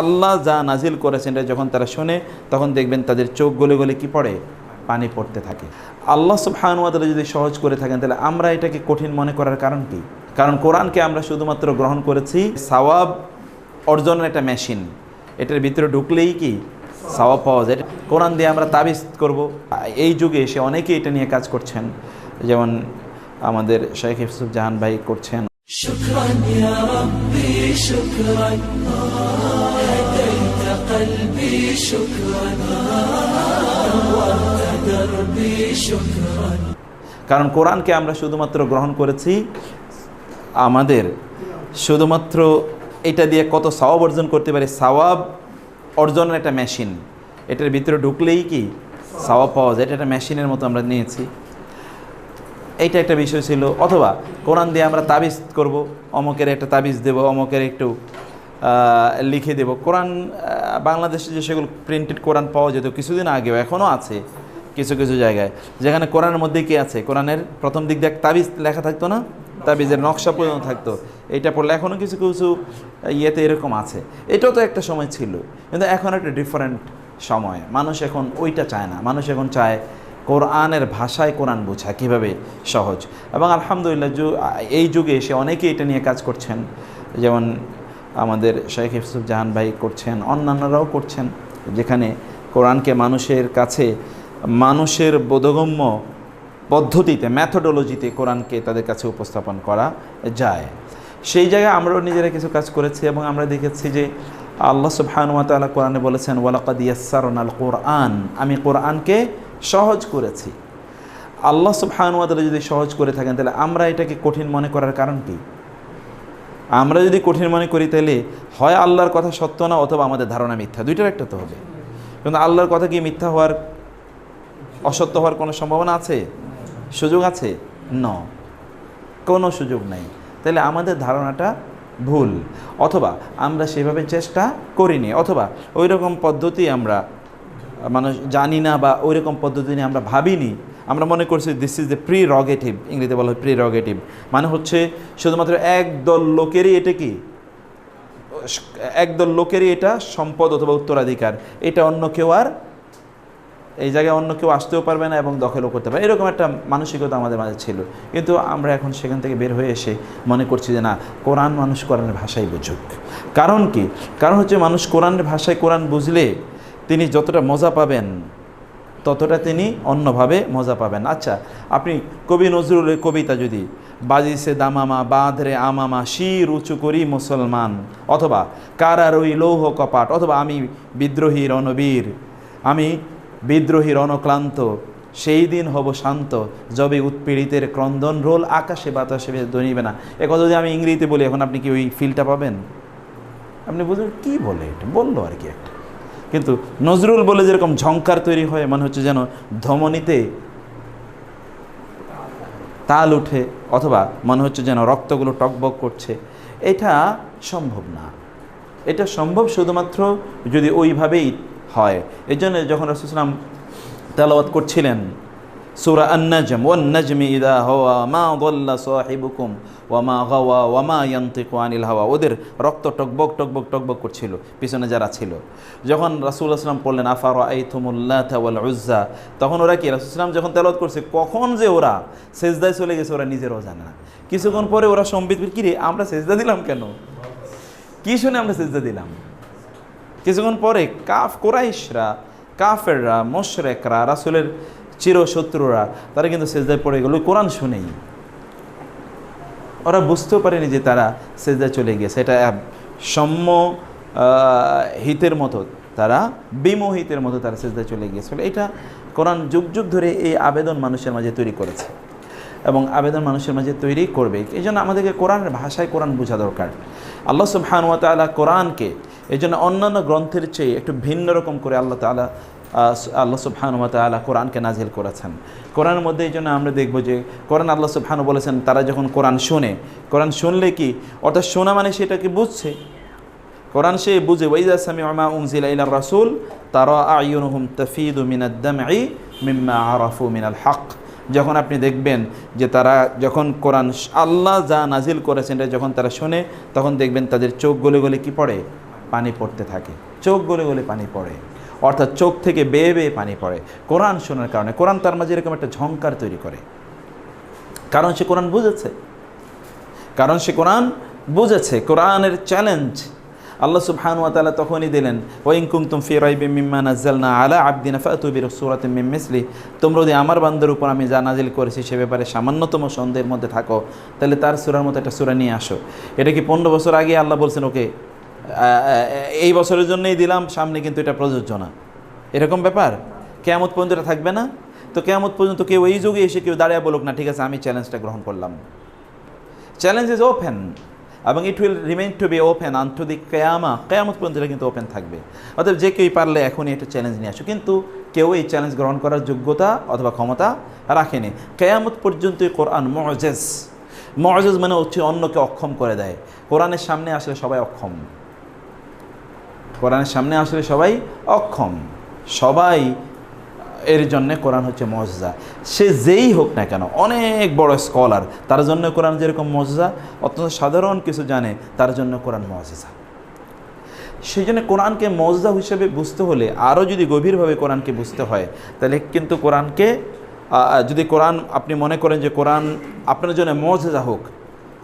আল্লাহ যা নাজিল করেছেন এটা যখন তারা শোনে, তখন দেখবেন তাদের চোখ গলে গলে কি পড়ে? পানি পড়তে থাকে। আল্লাহ সুবহানুয়াতালা যদি সহজ করে থাকেন, তাহলে আমরা এটাকে কঠিন মনে করার কারণ কি? কারণ কোরআনকে আমরা শুধুমাত্র গ্রহণ করেছি সাওয়াব অর্জনের একটা মেশিন। এটার ভিতরে ঢুকলেই কি? সাওয়াব পাওয়া যায়। কোরআন দিয়ে আমরা তাবিজ করব। এই যুগে এসে অনেকেই এটা নিয়ে কাজ করছেন। যেমন আমাদের শেখ ইফসুফ জাহান ভাই করছেন। قلبي شكرا نورت دربي شكرا কারণ কোরআনকে আমরা শুধুমাত্র গ্রহণ করেছি আমাদের শুধুমাত্র এটা দিয়ে কত সওয়াব অর্জন করতে পারি সওয়াব অর্জনের একটা মেশিন এটার ভিতরে ঢুকলেই কি সওয়াব পাওয়া যায় এটা একটা মেশিনের মতো আমরা নিয়েছি এইটা একটা বিষয় ছিল অথবা কোরআন দিয়ে আমরা তাবিজ করব অমকের একটা তাবিজ দেব অমকের একটু আহ, লিখে দেব কোরআন আহ, বাংলাদেশে যে সেগুলো প্রিন্টেড কোরআন পাওয়া যেত কিছুদিন আগেও এখনও আছে কিছু কিছু জায়গায়। যেখানে কোরআনের মধ্যে কি আছে? কোরআনের প্রথম দিক দিয়ে তাবিজ লেখা থাকতো না? তাবিজের নকশা পর্যন্ত থাকতো। এটা পড়লে এখনও কিছু কিছু ইয়েতে এরকম আছে। এটাও তো একটা সময় ছিল। কিন্তু এখন একটা ডিফারেন্ট সময়। মানুষ এখন ওইটা চায় না। মানুষ এখন চায় কোরআনের ভাষায় কোরআন বোঝা কীভাবে সহজ। এবং আলহামদুলিল্লাহ এই যুগে এসে অনেকেই এটা নিয়ে কাজ করছেন। যেমন আমাদের শেখ ইফসুফ জাহান ভাই করছেন, অন্যান্যরাও করছেন, যেখানে কোরআনকে মানুষের কাছে, মানুষের বোধগম্য পদ্ধতিতে ম্যাথোডোলজিতে কোরআনকে তাদের কাছে উপস্থাপন করা যায়। সেই জায়গায় আমরাও নিজেরা কিছু কাজ করেছি এবং আমরা দেখেছি যে আল্লাহ সুবহানুয়া তাআলা কোরআনে বলেছেন, ওয়ালাকাদ ইয়াসসারনা আল কোরআন। আমি কোরআনকে সহজ করেছি। আল্লাহ সুবহানুয়া তাআলা যদি সহজ করে থাকেন, তাহলে আমরা এটাকে কঠিন মনে করার কারণ কি? আমরা যদি কঠিন মনে করি তাহলে হয় আল্লাহর কথা সত্য না অথবা আমাদের ধারণা মিথ্যা। দুইটার একটা তো হবে। কিন্তু আল্লাহর কথা কি মিথ্যা হওয়ার, অসত্য হওয়ার কোনো সম্ভাবনা আছে? সুযোগ আছে? ন। কোনো সুযোগ নেই। তাহলে আমাদের ধারণাটা ভুল। অথবা আমরা সেভাবে চেষ্টা করিনি। অথবা ওই রকম পদ্ধতি আমরা, মানুষ জানি না বা ওই রকম পদ্ধতি নিয়ে আমরা ভাবিনি। আমরা মনে করছি this is the prerogative ইংরেজিতে বলা হয় প্রি রগেটিভ মানে হচ্ছে শুধুমাত্র একদল লোকেরই এটা কি? একদল লোকেরই এটা সম্পদ অথবা উত্তরাধিকার। এটা অন্য কেউ আর এই জায়গায় অন্য কেউ আসতেও পারবে না এবং দখলও করতে পারবে এরকম একটা মানসিকতা আমাদের মাঝে ছিল। কিন্তু আমরা এখন সেখান থেকে বের হয়ে এসে মনে করছি যে না, কোরআন মানুষ কোরআনের ভাষাই বুঝুক। কারণ কি? কারণ হচ্ছে মানুষ কোরআনের ভাষায় কোরআন বুঝলে তিনি যতটা মজা পাবেন ততটা তিনি অন্যভাবে মজা পাবেন। আচ্ছা আপনি কবি নজরুলের কবিতা যদি বাজিসে দামামা, বাঁধরে আমামা, শির উঁচু করি মুসলমান, অথবা কারার ওই লৌহ কপাট, অথবা আমি বিদ্রোহী রণবীর, আমি বিদ্রোহী রণক্লান্ত, সেই দিন হব শান্ত, যবে উৎপীড়িতের ক্রন্দন রোল আকাশে বাতাসে দনিবে না। এ কথা যদি আমি ইংরেজিতে বলি, এখন আপনি কি ওই ফিলটা পাবেন? আপনি বুঝলেন কী বলে এটা? বলল আর কি একটা। কিন্তু নজরুল বলে যেরকম ঝঙ্কার তৈরি হয়, মনে হচ্ছে যেন ধমনীতে তাল উঠে অথবা মনে হচ্ছে যেন রক্তগুলো টকবক করছে। এটা সম্ভব না। এটা সম্ভব শুধুমাত্র যদি ওইভাবেই হয়। এজন্য জন্য যখন রসুলাম তেলাবাদ করছিলেন সুরা আন্নাজম ওয়ান নাজমি ইদা হওয়া মা দল্লা সাহিবুকুম ওয়ামা গাওয়া ওয়ামা ইয়ান্তিকু আনিল হাওয়া। ওদের রক্ত টকবক টকবক টকবক করছিল, পিছনে যারা ছিল। যখন রাসুল আসলাম পড়লেন আফার ওয়াল উজ্জা? তখন ওরা কি রাসুলাম যখন তেলাওয়াত করছে, কখন যে ওরা সেজদায় চলে গেছে, ওরা নিজেরাও জানে না কিছুক্ষণ পরে ওরা সম্বিত কি রে আমরা সেজদা দিলাম কেন? কি শুনে আমরা সেজদা দিলাম? কিছুক্ষণ পরে কাফ কোরাইশরা, কাফেররা, মোশরেকরা, রাসুলের চিরশত্রুরা তারা কিন্তু সেজদায় পড়ে গেল। কোরআন শুনেই। ওরা বুঝতেও পারেনি যে তারা সেজদায় চলে গিয়েছে। এটা সম্য হিতের মতো তারা বিমোহিতের মতো তারা সেজদায় চলে গিয়েছিল এটা কোরআন যুগ যুগ ধরে এই আবেদন মানুষের মাঝে তৈরি করেছে। এবং আবেদন মানুষের মাঝে তৈরি করবে। এই জন্য আমাদেরকে কোরআনের ভাষায় কোরআন বোঝা দরকার। আল্লাহ সুবহানুয়া তাআলা কোরআনকে এই জন্য অন্যান্য গ্রন্থের চেয়ে একটু ভিন্ন রকম করে আল্লাহ আহ, আল্লাহ সুবহানুয়া তাআলা কোরআনকে নাজিল করেছেন। কোরআনের মধ্যে এই জন্য আমরা দেখব যে, কোরআন আল্লাহ সুবহানু বলেছেন, তারা যখন কোরআন শোনে, কোরআন শুনলে কি? অর্থাৎ শোনা মানে সেটাকে বুঝছে? কোরআন সে বুঝে ওয়াইজা সামি আমা উনজিলা ইলা রাসূল, তারা আয়ুনুহুম তাফিদু মিনাদ দামঈ মিম্মা আরাফু মিনাল হক। যখন আপনি দেখবেন যে তারা যখন কোরআন আল্লাহ যা নাজিল করেছেন, এটা যখন তারা শোনে, তখন দেখবেন তাদের চোখ গলে গলে কি পড়ে? পানি পড়তে থাকে। চোখ গলে গলে পানি পড়ে। অর্থাৎ চোখ থেকে বেয়ে বেয়ে পানি পড়ে। কোরআন শোনার কারণে, কোরআন তার মাঝে এরকম একটা ঝংকার তৈরি করে। কারণ সে কোরআন বুঝেছে। কারণ সে কোরআন বুঝেছে, কোরআনের চ্যালেঞ্জ আল্লাহ সুবহান ওয়া তাআলা তখনই দিলেন, ওয়াইন কুনতুম ফি রাইবিন মিম্মা নাযালনা আলা আবদিনা ফাতু বিসূরাতিন মিন মিসলি। তোমরা যদি আমার বান্দার উপর আমি যা নাজিল করেছি সে ব্যাপারে সামান্যতম সন্দেহের মধ্যে থাকো, তাহলে তার সুরার মতো একটা সূরা নিয়ে আসো। এটা কি পনেরো বছর আগে আল্লাহ বলছেন, ওকে এই বছরের জন্যই দিলাম, সামনে কিন্তু এটা প্রযোজ্য না। এরকম ব্যাপার? কেয়ামত পর্যন্ত এটা থাকবে না? তো কেয়ামত পর্যন্ত কেউ এই যুগে এসে কেউ দাঁড়িয়ে বলুক, না, ঠিক আছে, আমি চ্যালেঞ্জটা গ্রহণ করলাম। চ্যালেঞ্জ ইজ ওপেন এবং it will remain to be open unto the কেয়ামা কেয়ামত পর্যন্ত এটা কিন্তু ওপেন থাকবে। অতএব যে কেউই পারলে এখনই একটা চ্যালেঞ্জ নিয়ে আসো। কিন্তু কেউ এই চ্যালেঞ্জ গ্রহণ করার যোগ্যতা অথবা ক্ষমতা রাখেনি। কেয়ামত পর্যন্তই কোরআন মজেজ মজেজ মানে হচ্ছে অন্যকে অক্ষম করে দেয়। কোরআনের সামনে আসলে সবাই অক্ষম। কোরআনের সামনে আসলে সবাই অক্ষম। সবাই এর জন্য কোরআন হচ্ছে মজজা। সে যেই হোক না কেন, অনেক বড় স্কলার, তার জন্য কোরআন যেরকম মজজা অত্যন্ত সাধারণ কিছু জানে, তার জন্য কোরআন মজজা। সেই জন্য কোরআনকে মজদা হিসেবে বুঝতে হলে আরও যদি গভীরভাবে কোরআনকে বুঝতে হয়, তাহলে কিন্তু কোরআনকে যদি কোরআন আপনি মনে করেন যে কোরআন আপনার জন্য মজজা হোক,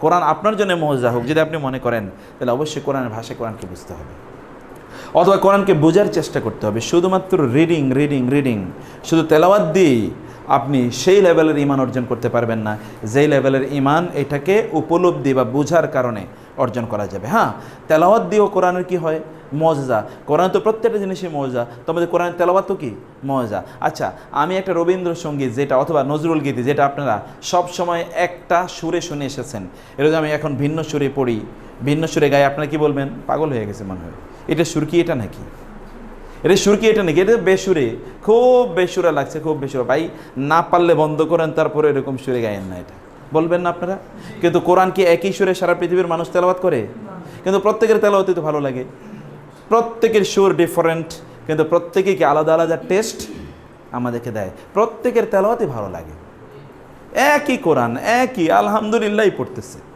কোরআন আপনার জন্য মজজা হোক, যদি আপনি মনে করেন, তাহলে অবশ্যই কোরআনের ভাষায় কোরআনকে বুঝতে হবে। অথবা কোরআনকে বোঝার চেষ্টা করতে হবে। শুধুমাত্র রিডিং রিডিং রিডিং শুধু তেলাওয়াত দিয়েই আপনি সেই লেভেলের ইমান অর্জন করতে পারবেন না। যেই লেভেলের ইমান এটাকে উপলব্ধি বা বোঝার কারণে অর্জন করা যাবে। হ্যাঁ তেলাওয়াত দিয়েও কোরআনের কি হয়? মজা। কোরআন তো প্রত্যেকটা জিনিসই মজা। তোমাদের কোরআন তেলাওয়াত তো কি? মজা। আচ্ছা আমি একটা রবীন্দ্রসঙ্গীত যেটা অথবা নজরুল গীতি যেটা আপনারা সব সময় একটা সুরে শুনে এসেছেন। এরকম আমি এখন ভিন্ন সুরে পড়ি। ভিন্ন সুরে গায়ে আপনারা কি বলবেন? পাগল হয়ে গেছে মনে হয়। এটা সুরকি, এটা নাকি? এটা সুরকি, এটা নাকি? এটা বেসুরে। খুব বেসুরা লাগছে, খুব বেসুরা। ভাই, না পারলে বন্ধ করেন, তারপরে এরকম সুরে গায়েন না এটা। বলবেন না আপনারা? কিন্তু কোরআন কি একই সুরে সারা পৃথিবীর মানুষ তেলাওয়াত করে? কিন্তু প্রত্যেকের তেলাওয়াতই তো ভালো লাগে। প্রত্যেকের সুর ডিফারেন্ট কিন্তু প্রত্যেকে কি আলাদা আলাদা টেস্ট আমাদেরকে দেয়? প্রত্যেকের তেলাওয়াতই ভালো লাগে। একই কোরআন, একই, আলহামদুলিল্লাহই পড়তেছে।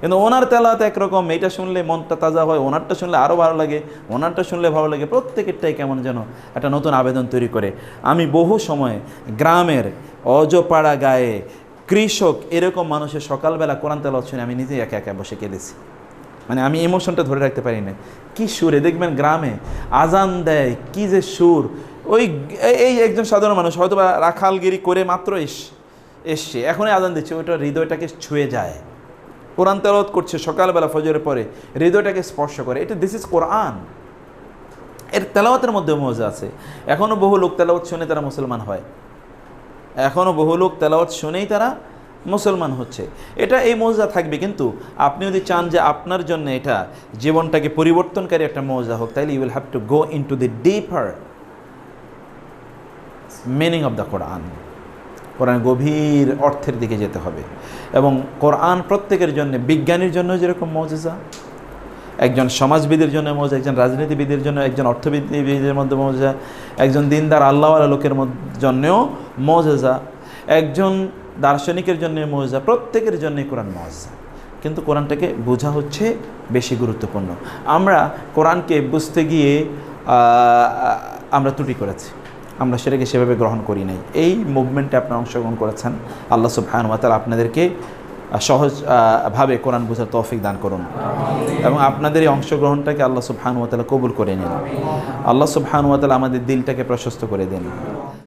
কিন্তু ওনার তেলাওয়াত একরকম, এইটা শুনলে মনটা তাজা হয়, ওনারটা শুনলে আরও ভালো লাগে, ওনারটা শুনলে ভালো লাগে, প্রত্যেকেরটাই কেমন যেন একটা নতুন আবেদন তৈরি করে। আমি বহু সময় গ্রামের অজপাড়া গায়ে কৃষক এরকম মানুষের সকালবেলা কোরআন তেলাওয়াত শুনে আমি নিজেই একা একা বসে কেঁদেছি। মানে আমি ইমোশনটা ধরে রাখতে পারি না। কি সুরে, দেখবেন গ্রামে আজান দেয়, কি যে সুর। ওই এই একজন সাধারণ মানুষ হয়তো বা রাখালগিরি করে মাত্র এস, এসছে, এখনই আজান দিচ্ছে, ওইটা হৃদয়টাকে ছুঁয়ে যায়। কোরআন তেলাওয়াত করছে সকালবেলা ফজরের পরে, হৃদয়টাকে স্পর্শ করে। এটা দিস ইজ কোরআন। এর তেলাওয়াতের মধ্যে মজা আছে। এখনও বহু লোক তেলাওয়াত শুনে তারা মুসলমান হয়। এখনও বহু লোক তেলাওয়াত শুনেই তারা মুসলমান হচ্ছে। এটা এই মজা থাকবে, কিন্তু আপনি যদি চান যে আপনার জন্য এটা জীবনটাকে পরিবর্তনকারী একটা মজা হোক তাহলে you will have to go into the deeper meaning of the Quran Quran গভীর অর্থের দিকে যেতে হবে। এবং কোরআন প্রত্যেকের জন্য, বিজ্ঞানীর জন্য যেরকম মজেজা, একজন সমাজবিদের জন্য মজা একজন রাজনীতিবিদের জন্য, একজন অর্থবিদদের মধ্যে মজা একজন দিনদার আল্লাহওয়ালা লোকের জন্যেও মজেজা, একজন দার্শনিকের জন্য মজা প্রত্যেকের জন্যই কোরআন মজা কিন্তু কোরআনটাকে বোঝা হচ্ছে বেশি গুরুত্বপূর্ণ। আমরা কোরআনকে বুঝতে গিয়ে আমরা ত্রুটি করেছি। আমরা সেটাকে সেভাবে গ্রহণ করি নাই। এই মুভমেন্টে আপনারা অংশগ্রহণ করেছেন। আল্লাহ সুবহান ওয়াতাল আপনাদেরকে সহজভাবে কোরআন বোঝার তৌফিক দান করুন। এবং আপনাদের এই অংশগ্রহণটাকে আল্লাহ সুবহান কবুল করে নিন। আল্লাহ সুবহান ওয়াতালা আমাদের দিলটাকে প্রশস্ত করে দিন।